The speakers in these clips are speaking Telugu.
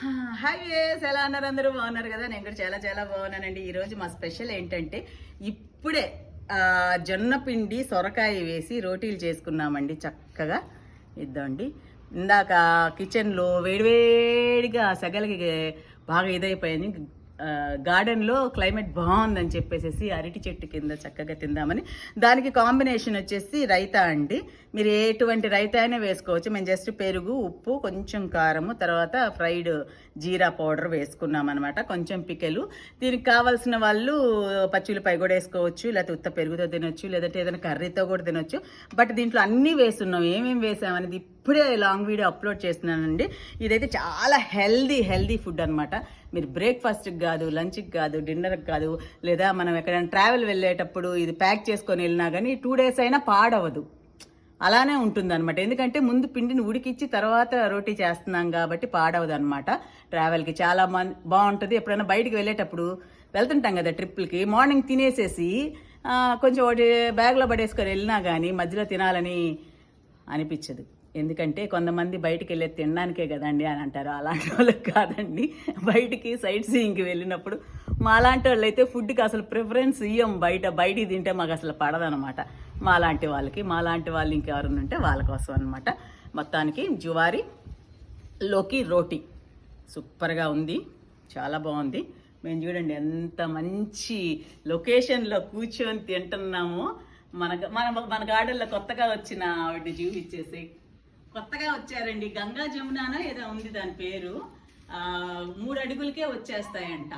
హాయ్ వేస్ ఎలా అన్నారు అందరూ? బాగున్నారు కదా? నేను కూడా చాలా చాలా బాగున్నానండి. ఈరోజు మా స్పెషల్ ఏంటంటే ఇప్పుడే జొన్న పిండి సొరకాయ వేసి రోటీలు చేసుకున్నామండి చక్కగా. ఇద్దామండి. ఇందాక కిచెన్లో వేడివేడిగా సగలికి బాగా ఇదైపోయింది. గార్డెన్లో క్లైమేట్ బాగుందని చెప్పేసి అరటి చెట్టు కింద చక్కగా తిందామని. దానికి కాంబినేషన్ వచ్చేసి రైతా అండి. మీరు ఎటువంటి రైతా అయినా వేసుకోవచ్చు. మేము జస్ట్ పెరుగు ఉప్పు కొంచెం కారము తర్వాత ఫ్రైడ్ జీరా పౌడర్ వేసుకున్నాం అనమాట కొంచెం పికెలు. దీనికి కావాల్సిన వాళ్ళు పచ్చిమిరపై కూడా వేసుకోవచ్చు లేకపోతే ఉత్త పెరుగుతో తినొచ్చు లేదంటే ఏదైనా కర్రీతో కూడా తినొచ్చు. బట్ దీంట్లో అన్నీ వేస్తున్నాం. ఏమేమి వేసామనేది ఇప్పుడే లాంగ్ వీడియో అప్లోడ్ చేస్తున్నానండి. ఇదైతే చాలా హెల్దీ హెల్దీ ఫుడ్ అనమాట మీరు బ్రేక్ఫాస్ట్కి కాదు లంచ్కి కాదు డిన్నర్కి కాదు లేదా మనం ఎక్కడైనా ట్రావెల్ వెళ్ళేటప్పుడు ఇది ప్యాక్ చేసుకొని వెళ్ళినా కానీ టూ డేస్ అయినా పాడవదు. అలానే ఉంటుంది అనమాట ఎందుకంటే ముందు పిండిని ఉడికిచ్చి తర్వాత రోటీ చేస్తున్నాం కాబట్టి పాడవదు అనమాట ట్రావెల్కి. చాలా మన్ బాగుంటుంది. ఎప్పుడైనా బయటికి వెళ్ళేటప్పుడు వెళ్తుంటాం కదా ట్రిప్పులకి మార్నింగ్ తినేసేసి కొంచెం ఒకటి బ్యాగ్లో పడేసుకొని వెళ్ళినా కానీ మధ్యలో తినాలని అనిపించదు. ఎందుకంటే కొంతమంది బయటికి వెళ్ళే తినడానికే కదండి అని అంటారు. అలాంటి వాళ్ళకి కాదండి. బయటికి సైట్ సీయింగ్కి వెళ్ళినప్పుడు మా లాంటి వాళ్ళు అయితే ఫుడ్కి అసలు ప్రిఫరెన్స్ ఇయ్యం. బయట బయటికి తింటే మాకు అసలు పడదనమాట. మా లాంటి వాళ్ళకి మా లాంటి వాళ్ళు ఇంకెవరైనా ఉంటే వాళ్ళ కోసం అనమాట మొత్తానికి జువారి లోకి రోటీ. సూపర్గా ఉంది. చాలా బాగుంది. మేము చూడండి ఎంత మంచి లొకేషన్లో కూర్చొని తింటున్నామో. మన మన మన గార్డెన్లో కొత్తగా వచ్చిన ఆవిడ చూపించేసి కొత్తగా వచ్చారండి. గంగా జమునానో ఏదో ఉంది దాని పేరు? మూడు అడుగులకే వచ్చేస్తాయంట.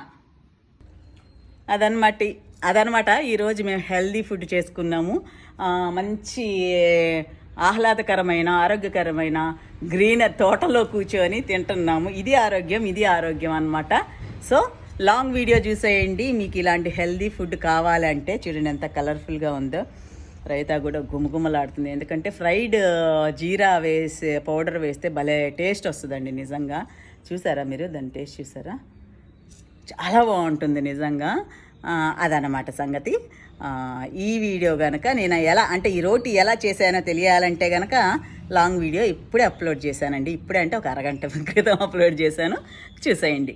అదనమాట అదనమాట ఈరోజు మేము హెల్దీ ఫుడ్ చేసుకున్నాము. మంచి ఆహ్లాదకరమైన ఆరోగ్యకరమైన గ్రీన్ తోటలో కూర్చొని తింటున్నాము. ఇది ఆరోగ్యం ఇది ఆరోగ్యం అన్నమాట. సో లాంగ్ వీడియో చూసేయండి. మీకు ఇలాంటి హెల్దీ ఫుడ్ కావాలంటే చూడండి ఎంత కలర్ఫుల్గా ఉందో. రైతా కూడా గుమగుమలాడుతుంది. ఎందుకంటే ఫ్రైడ్ జీరా వేసే పౌడర్ వేస్తే భలే టేస్ట్ వస్తుందండి నిజంగా. చూసారా మీరు? దాని టేస్ట్ చూసారా? చాలా బాగుంటుంది నిజంగా. అదనమాట సంగతి. ఈ వీడియో కనుక నేను ఎలా అంటే ఈ రోటీ ఎలా చేశానో తెలియాలంటే కనుక లాంగ్ వీడియో ఇప్పుడే అప్లోడ్ చేశానండి. ఇప్పుడే అంటే ఒక అరగంట క్రితం అప్లోడ్ చేశాను. చూసేయండి.